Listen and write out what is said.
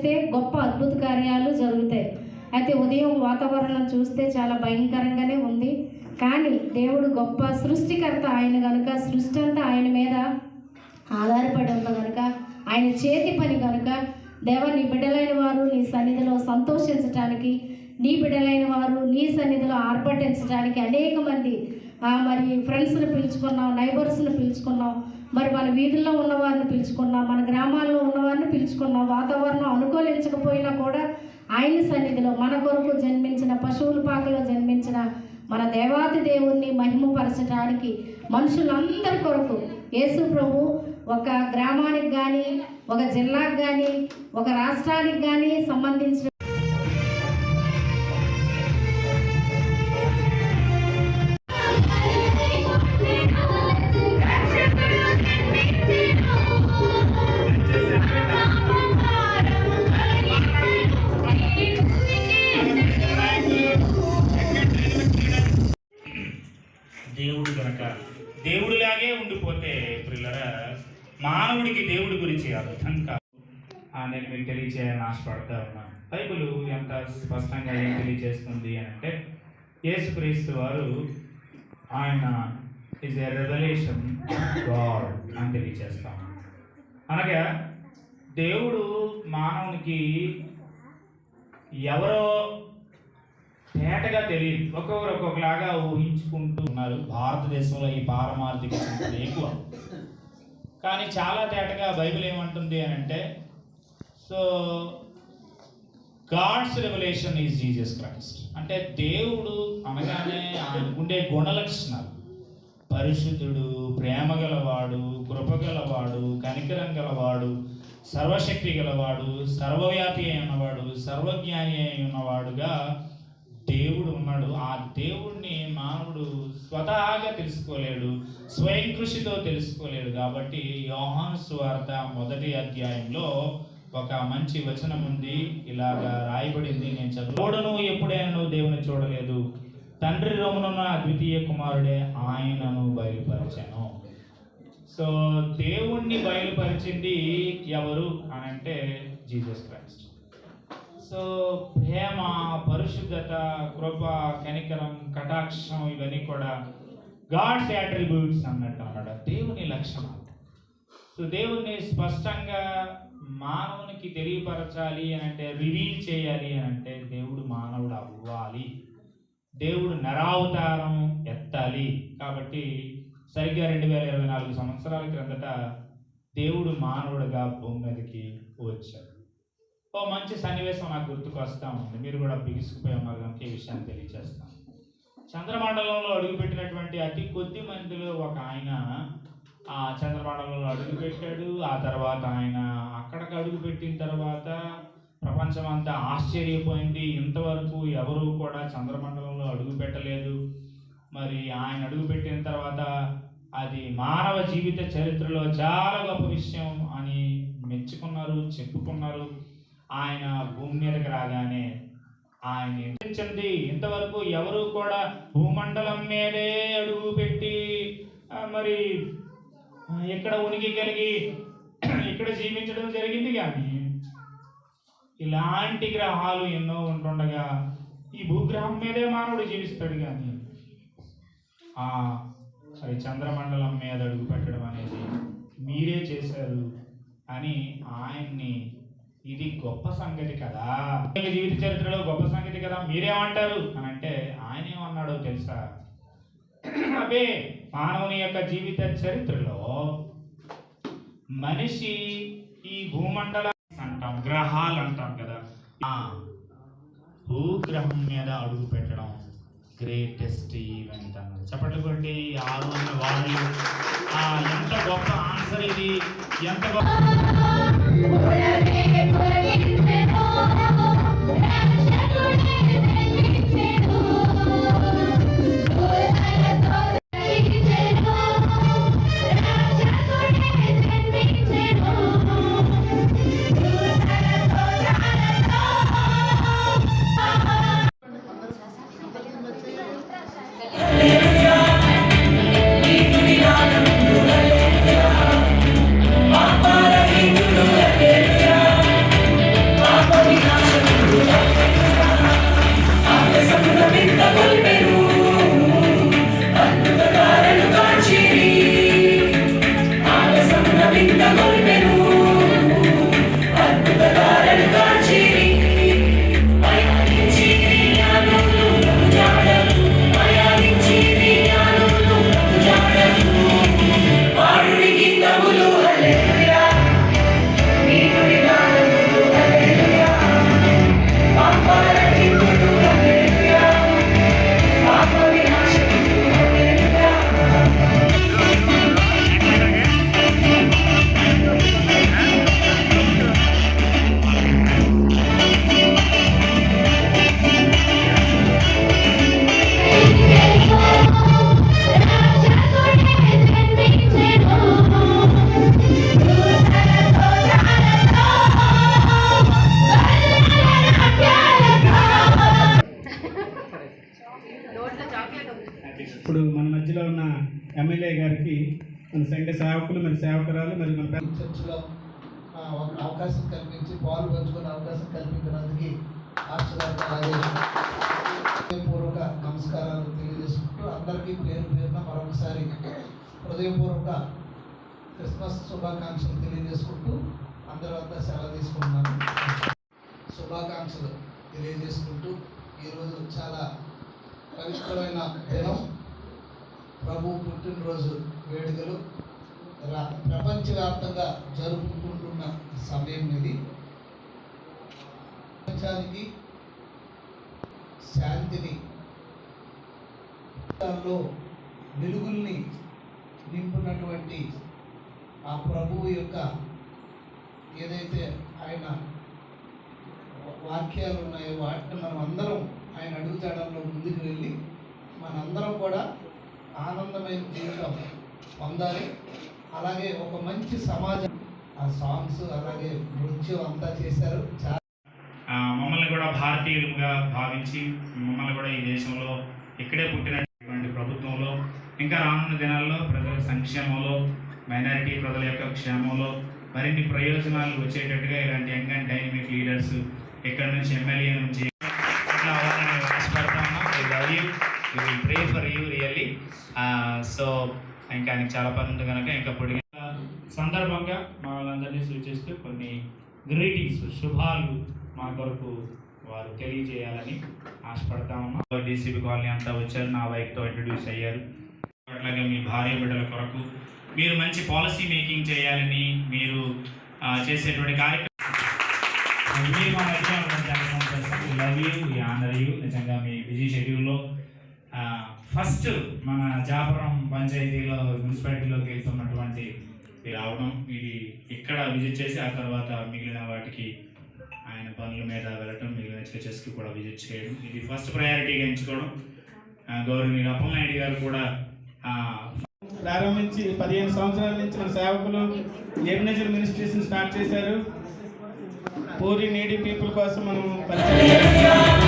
చేస్తే గొప్ప అద్భుత కార్యాలు జరుగుతాయి. అయితే ఉదయం వాతావరణం చూస్తే చాలా భయంకరంగానే ఉంది. కానీ దేవుడు గొప్ప సృష్టికర్త ఆయన కనుక సృష్టి అంతా ఆయన మీద ఆధారపడి ఉంది కనుక ఆయన చేతి పని కనుక దేవ నీ బిడ్డలైన వారు నీ సన్నిధిలో సంతోషించటానికి నీ బిడ్డలైన వారు నీ సన్నిధిలో ఆర్భటించడానికి అనేక మంది మరి ఫ్రెండ్స్ని పిలుచుకున్నాం నైబర్స్ని పిలుచుకున్నాం మరి మన వీధుల్లో ఉన్న వారిని పిలుచుకున్నాం మన గ్రామాల్లో ఉన్న పిలుచుకున్నాం వాతావరణం అనుకూలించకపోయినా కూడా ఆయన సన్నిధిలో మన కొరకు జన్మించిన పశువుల పాకలో జన్మించిన మన దేవాతి దేవుణ్ణి మహిమపరచడానికి మనుషులందరి కొరకు యేసు ప్రభు ఒక గ్రామానికి కానీ ఒక జిల్లాకు కానీ ఒక రాష్ట్రానికి కానీ సంబంధించిన మానవుడికి దేవుడి గురించి అర్థం కాదు. నేను మీకు తెలియచేయాలని ఆశపడతా ఉన్నాను. బైబుల్ ఎంత స్పష్టంగా ఏం తెలియజేస్తుంది అని అంటే యేసుక్రీస్తు వారు ఆయన ఇస్ ఎ రెవల్యూషన్ గాడ్ అని తెలియజేస్తాం అనగా దేవుడు మానవునికి ఎవరో తేటగా తెలియదు. ఒక్కొక్కరు ఒక్కొక్కలాగా ఊహించుకుంటూ ఉన్నారు. భారతదేశంలో ఈ పారమార్థిక ఎక్కువ. కానీ చాలా తేటగా బైబిల్ ఏమంటుంది అని అంటే so God's revolution is Jesus Christ. అంటే దేవుడు అనగానే ఆయనకుండే గుణలక్షణాలు. పరిశుద్ధుడు ప్రేమ గలవాడు కృప గలవాడు కనికరం గలవాడు సర్వశక్తి గలవాడు సర్వవ్యాపి అయి ఉన్నవాడు సర్వజ్ఞాని అయి ఉన్నవాడుగా దేవుడు ఉన్నాడు ఆ దేవుణ్ణి మానవుడు స్వతహాగా తెలుసుకోలేడు స్వయం కృషితో తెలుసుకోలేడు. కాబట్టి యోహాను సువార్త మొదటి అధ్యాయంలో ఒక మంచి వచనం ఉంది. ఇలాగా రాయబడింది. నేను చదువును ఎప్పుడైనా నువ్వు దేవుని చూడలేదు. తండ్రి రోమునున్న అద్వితీయ కుమారుడే ఆయనను బయలుపరిచాను. సో దేవుణ్ణి బయలుపరిచింది ఎవరు అని అంటే జీసస్ క్రైస్ట్. సో ప్రేమ పరిశుద్ధత కృప కనికరం కటాక్షం ఇవన్నీ కూడా గాడ్స్ యాట్రిబ్యూట్స్ అన్నట్టు అన్నాడు దేవుని లక్షణాలు. సో దేవుణ్ణి స్పష్టంగా మానవునికి తెలియపరచాలి అని అంటే రివీల్ చేయాలి అని అంటే దేవుడు మానవుడు అవ్వాలి. దేవుడు నరావతారం ఎత్తాలి. కాబట్టి సరిగ్గా రెండు వేల ఇరవై నాలుగు సంవత్సరాల క్రిందట దేవుడు మానవుడిగా భూమి మీదకి వచ్చాడు. ఓ మంచి సన్నివేశం నాకు గుర్తుకు వస్తూ ఉంది. మీరు కూడా బిగుసుకుపోయి ఉన్నారు కనుక ఈ విషయాన్ని తెలియజేస్తాను చంద్రమండలంలో అడుగుపెట్టినటువంటి అతి కొద్ది మందిలో ఒక ఆయన ఆ చంద్రమండలంలో అడుగుపెట్టాడు. ఆ తర్వాత ఆయన అక్కడికి అడుగుపెట్టిన తర్వాత ప్రపంచం అంతా ఆశ్చర్యపోయింది. ఇంతవరకు ఎవరు కూడా చంద్రమండలంలో అడుగు పెట్టలేదు మరి ఆయన అడుగు పెట్టిన తర్వాత అది మానవ జీవిత చరిత్రలో చాలా గొప్ప విషయం అని మెచ్చుకున్నారు చెప్పుకున్నారు. ఆయన భూమి మీదకి రాగానే ఆయన ఎంచండి ఇంతవరకు ఎవరు కూడా భూమండలం మీదే అడుగు పెట్టి మరి ఇక్కడ ఉనికి కలిగి ఇక్కడ జీవించడం జరిగింది కానీ ఇలాంటి గ్రహాలు ఎన్నో ఉంటుండగా ఈ భూగ్రహం మీదే మానవుడు జీవిస్తాడు కానీ ఆ మరి చంద్రమండలం మీద అడుగు పెట్టడం అనేది మీరే చేశారు అని ఆయన్ని ఇది గొప్ప సంగతి కదా. జీవిత చరిత్రలో గొప్ప సంగతి కదా మీరేమంటారు? అని అంటే ఆయన ఏమన్నాడో తెలుసా? అవే మానవుని యొక్క జీవిత చరిత్రలో మనిషి ఈ భూమండల అంటాం గ్రహాలు అంటాం కదా. ఆ భూగ్రహం మీద అడుగు పెట్టడం. గ్రేటెస్ట్ ఈవెంట్ అన్నది. చెప్పట్లు కొట్టి ఆ రోజున వాళ్ళు ఎంత గొప్ప ఆన్సర్ ఇది ఎంత గొప్ప మన మధ్యలో ఉన్న ఎమ్మెల్యే గారికి మన సంఘ సేవకులు మరి సేవకురాలు మరి మన చర్చిలో ఒక అవకాశం కల్పించి పాలు పంచుకునే అవకాశం కల్పించినందుకు హృదయపూర్వక నమస్కారాలు తెలియజేసుకుంటూ అందరికీ పేరు పేరున మరొకసారి హృదయపూర్వక క్రిస్మస్ శుభాకాంక్షలు తెలియజేసుకుంటూ అందరి వద్ద సెలవు తీసుకుంటున్నాను. శుభాకాంక్షలు తెలియజేసుకుంటూ ఈరోజు చాలా పవిత్రమైన దినం. ప్రభు పుట్టినరోజు వేడుకలు రా- ప్రపంచవ్యాప్తంగా జరుపుకుంటున్న సమయం ఇది. ప్రపంచానికి శాంతిని దానిలో వెలుగుల్ని నింపున్నటువంటి ఆ ప్రభువు యొక్క ఏదైతే ఆయన వాక్యాలు ఉన్నాయో వాటిని మనం అందరం ఆయన అడుగుతాడంలో ముందుకు వెళ్ళి మనందరం కూడా ఆనందమైన జీవితం పొందాలి. అలాగే ఒక మంచి సమాజం. ఆ సాంగ్స్ అలాగే నృత్యం అంతా చేశారు. చాలా మమ్మల్ని కూడా భారతీయులుగా భావించి మమ్మల్ని కూడా ఈ దేశంలో ఇక్కడే పుట్టినటువంటి ప్రభుత్వంలో ఇంకా రానున్న దినాల్లో ప్రజల సంక్షేమంలో మైనారిటీ ప్రజల యొక్క క్షేమంలో మరిన్ని ప్రయోజనాలు వచ్చేటట్టుగా ఇలాంటి యంగ్ అండ్ డైనమిక్ లీడర్స్ ఇక్కడ నుంచి ఎమ్మెల్యే నుంచి. ఇట్లా అవ్వాలని ఆశపడతా ఉన్నాం I love you you will pray for you so ఇంకా ఆయనకి చాలా పని ఉంది కనుక ఇంకా పొడిగా సందర్భంగా మా వాళ్ళందరినీ సూచిస్తూ కొన్ని గ్రీటింగ్స్ శుభాలు మా కొరకు వారు తెలియజేయాలని ఆశపడతా ఉన్నాం డీసీబీ కాలనీ అంతా వచ్చారు నా వైఫ్తో ఇంట్రడ్యూస్ అయ్యారు. అట్లాగే మీ భార్య బిడ్డల కొరకు మీరు మంచి పాలసీ మేకింగ్ చేయాలని మీరు చేసేటువంటి కార్యక్రమం. మీరు మా మధ్య చాలా సంతోషం. లవ్ యూ ఆనర్ యూ నిజంగా మీ బిజీ షెడ్యూల్లో ఫస్ట్ మన జాపురం పంచాయతీలో మున్సిపాలిటీలోకి వెళ్తున్నటువంటి రావడం ఇది ఇక్కడ విజిట్ చేసి ఆ తర్వాత మిగిలిన వాటికి ఆయన పనుల మీద వెళ్ళటం మిగిలిన చర్చెస్కి కూడా విజిట్ చేయడం. ఇది ఫస్ట్ ప్రయారిటీగా ఎంచుకోవడం. ఆ, గౌరవనీయులు అప్పలనాయుడు గారు కూడా ప్రారంభించి పదిహేను సంవత్సరాల నుంచి మన సేవకులు ఎబినేజర్ మినిస్ట్రీస్ని స్టార్ట్ చేశారు. పూరి నీడి పీపుల్ కోసం మనం పనిచేయాలి